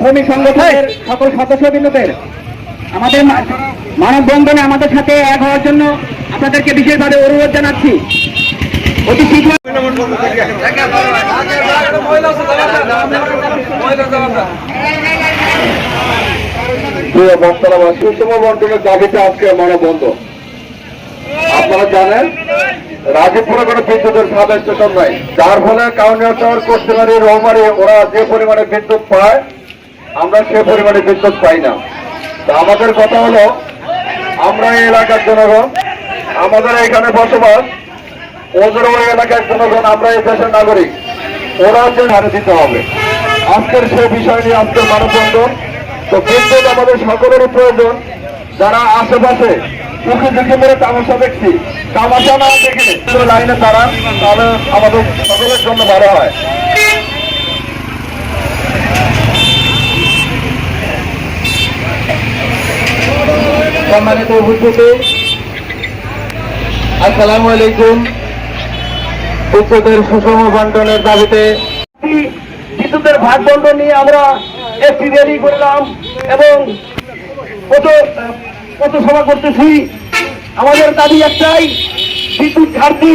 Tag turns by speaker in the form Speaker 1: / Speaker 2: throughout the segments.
Speaker 1: শ্রমিক সংগঠনের সকল সদস্যবৃন্দদের আমাদের মানববন্ধনে আমাদের সাথে এক হওয়ার জন্য আপনাদেরকে বিশেষভাবে অনুরোধ জানাচ্ছি। অতি শীঘ্র
Speaker 2: মহিলা
Speaker 3: প্রিয় বক্তারাবাসী সুষম বন্টনের দাবিতে আজকে মানববন্ধ আপনারা জানেন, রাজীবপুরে কোনো বিদ্যুতের সাব স্টেশন নাই। যার ফলে কাউনিয়াচর কোষ্ঠবাড়ি রৌমারি, ওরা যে পরিমাণে বিদ্যুৎ পায়, আমরা সে পরিমাণে বিদ্যুৎ পাই না। তা আমাদের কথা হলো, আমরা এই এলাকার জনগণ, আমাদের এখানে বসবাস, ওদের ওই এলাকার জনগণ, আমরা এই দেশের নাগরিক। ওরা যে হারে দিতে হবে। আজকের সেই বিষয় নিয়ে আজকের মানববন্ধন। তো বিদ্যুৎ আমাদের সকলেরই প্রয়োজন। যারা আশেপাশে চোখে দেখে মেরে তামাশা দেখছি, তামাশা না দেখে লাইনে দাঁড়ান তাহলে আমাদের সকলের জন্য ভালো হয়। সম্মানিত উপস্থিতি, আসসালামু আলাইকুম। বিদ্যুতের সুষম বন্টনের দাবিতে
Speaker 1: বিদ্যুতের ভাগ বন্ধন নিয়ে আমরা একটি র্যালি করলাম এবং কত কত সভা করতেছি। আমাদের দাবি একটাই, বিদ্যুৎ ঘাটতি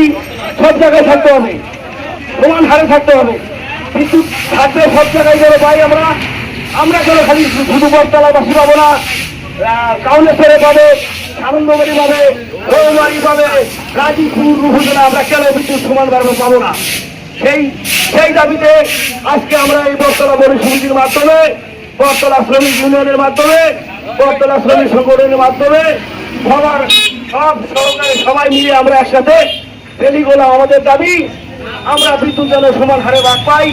Speaker 1: সব জায়গায় থাকতে হবে, সমান হারে থাকতে হবে। বিদ্যুৎ থাকলে সব জায়গায় গেলে পাই আমরা আমরা কেন খালি শুধু বরতলাবাসী পাবো না? কাউনেশ্বরে পাবে আনন্দবাড়ি পাবে রৌবাড়ি পাবে উপজেলা আমরা কেন বিদ্যুৎ সমানভাবে পাবো না? সেই সেই দাবিতে আজকে আমরা এই বরতলা বড় সমিতির মাধ্যমে বরতলা শ্রমিক ইউনিয়নের মাধ্যমে বরতলা শ্রমিক সংগঠনের মাধ্যমে সবার, সব সহকারে সবাই মিলে আমরা একসাথে রেলি করলাম আমাদের দাবি, আমরা বিদ্যুৎ যেন সমান হারে ভাগ পাই,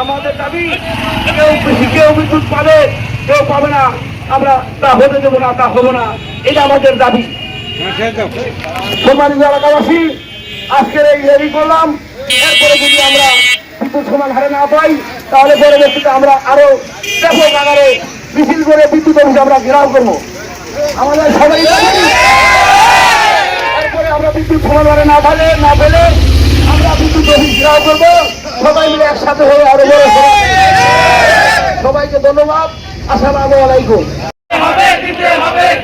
Speaker 1: আমাদের দাবি, কেউ বেশি, কেউ বিদ্যুৎ পাবে, কেউ পাবে না, আমরা তা হতে দেবো না, তা হব না, এটা আমাদের দাবি। সম্মানিত এলাকাবাসী, আজকের এই রেডি করলাম এরপরে যদি আমরা বিদ্যুৎ সমান হারে না পাই তাহলে পরবর্তীতে আমরা আরও ব্যাপক আকারে মিছিল করে বিদ্যুৎ অফিসে আমরা ঘেরাও করব। আমাদের সবাই এরপরে আমরা বিদ্যুৎ সমান হারে না ফেলে না ফেলে আমরা বিদ্যুৎ অফিস ঘেরাও করব। সবাই মিলে একসাথে হয়ে আরও বড় সবাইকে ধন্যবাদ। আসসালামু আলাইকুম।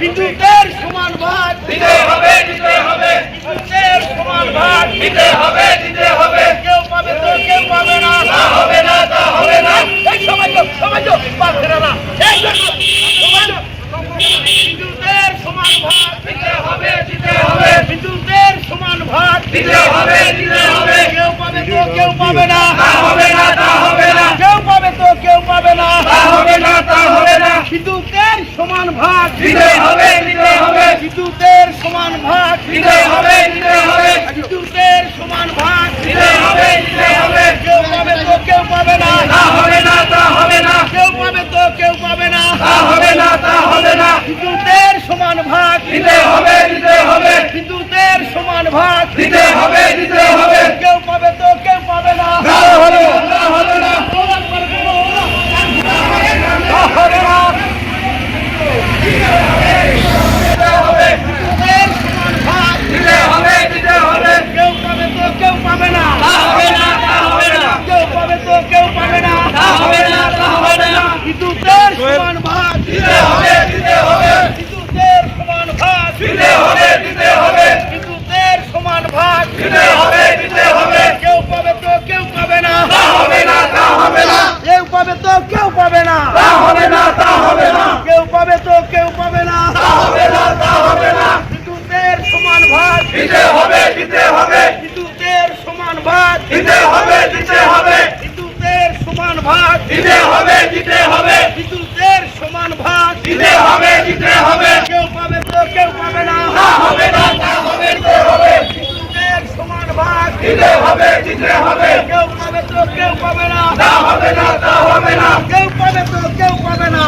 Speaker 4: বিদ্যুতের সমান ভাগ দিতে হবে দিতে হবে বিদ্যুতের সমান ভাগ দিতে হবে কেউ পাবে তো কেউ পাবে না তা হবে না তা হবে না এই সবাই তো সবাই তো পাবে না এই জন্য সবাই তো বিদ্যুতের সমান ভাগ দিতে হবে দিতে হবে বিদ্যুতের সমান ভাগ হবে দিতে হবে। কেউ পাবে তো কেউ পাবে না। তা হবে না তা হবে না। কেউ পাবে তো কেউ পাবে না। তা হবে না তা হবে না। বিদ্যুতের সমান ভাগ। দিতে হবে দিতে হবে। বিদ্যুতের সমান ভাগ। দিতে হবে দিতে হবে। বিদ্যুতের সমান ভাগ। দিতে হবে দিতে হবে। কেউ পাবে তো কেউ পাবে না। তা হবে না তা হবে না। কেউ পাবে তো কেউ পাবে না। তা হবে না তা হবে না। বিদ্যুতের সমান ভাগ। দিতে জিতলে হবে। কেউ পাবে তো কেউ পাবে না। হবে না তা হবে না। কেউ পাবে তো কেউ পাবে না।